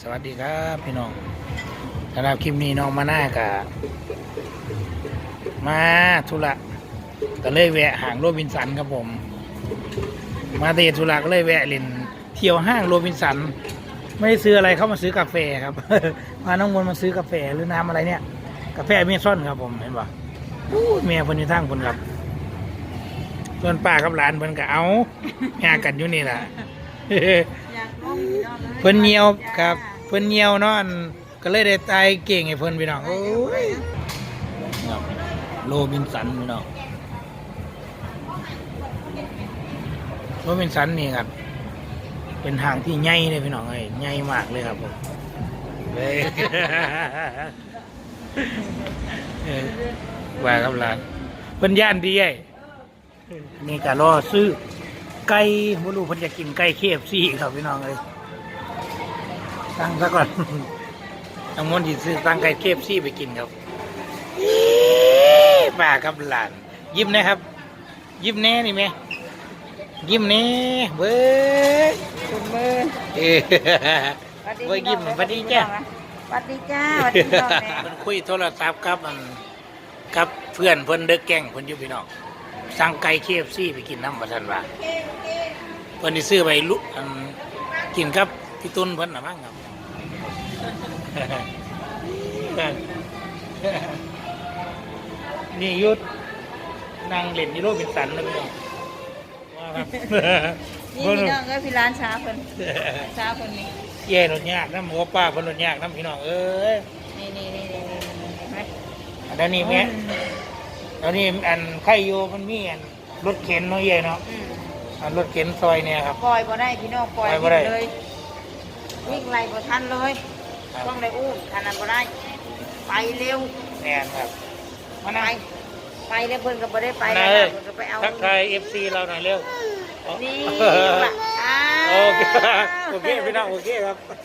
สวัสดีครับพี่น้องสำหรับคลิปนี้น้องมาหน้ากะมาธุระก็เลยแวะห่างโรบินสันครับผม มาเตะธุระก็เลยแวะเล่นเที่ยวห้างโรบินสัน ไม่ได้ซื้ออะไรเข้ามาซื้อกาแฟครับพาน้องมนต์มาซื้อกาแฟหรือน้ำอะไรเนี่ย กาแฟเมซอนครับผมเห็นปะอู้ยแม่คนอยู่ทางคนครับส่วนป้ากับหลานเพิ่นก็เอาหากันอยู่นี่แหละอยากลงพี่น้องลเพิ่นเหี่ยวครับ เพิ่นเหี่ยวเนาะอันก็เลยได้ตายเก่งให้เพิ่นพี่น้องโอ้ยครับโรบินสันพี่น้องโรบินสันนี่ครับ เป็นทางที่ใหญ่เลยพี่น้องเอ้ยใหญ่มากเลยครับผมเฮ้ยเออว่าครับหลานเพิ่นย่านดีไอ้นี่ก็รอซื้อไก่บ่รู้เพิ่นจะกินไก่เคฟซีครับพี่น้องเอ้ย ตั้งซะก่อนทั้งมนต์ที่ซื้อตั้งไก่เคฟซีไปกินครับอี๋ป้าครับหลาน ยิ้มนะครับ ยิ้มแน่นี่แม่ยิ้มแน่เบ้ยคุณมือเอ้ยเบ้ยยิ้มสวัสดีจ้าสวัสดีจ้าสวัสดีพี่น้องแม่เพิ่นคุยโทรศัพท์กับอันกับเพื่อนเพิ่นเด็กแก่งเพิ่นอยู่พี่น้องสั่งไก่เคฟซีไปกินน้ำประทันว่าเพิ่นที่ซื้อไปลุอันกินกับ พี่ตุ้นเพิ่นน่ะมั้งครับนี่ยุดนั่งเล่นนี่โรบินสันนะพี่น้องว่าครับนี่พี่น้องเอ้ยพี่ร้านช้าเพิ่นช้าเพิ่นนี่แย่รถยากน้ำหัวป้าเพิ่นรถยากน้ำพี่น้องเอ้ยนี่นี่นี่นี่นี่เห็นไหมอันนั้นนี่แม่อันนี้อันไข่โยมันมีอันรถเข็นเนาะใหญ่เนาะอืมอันรถเข็นซอยเนี่ยครับปล่อยบ่ได้พี่น้องปล่อยปล่อยบ่ได้วิ่งเลย วิ่งไล่บ่ทันเลยครับ ต้องได้อู้ทันนั้นบ่ได้ ไปเร็วแน่นครับมาไปนั่งไปแล้วเพิ่นก็บ่ได้ไปนาแล้ยวเอ้ยเพิ่นก็ไปเอาทักทายเอฟซีเราหน่อยเร็วนี่เออล่ะอ้าวโอเคโอเคพี่น้องโอเคครับ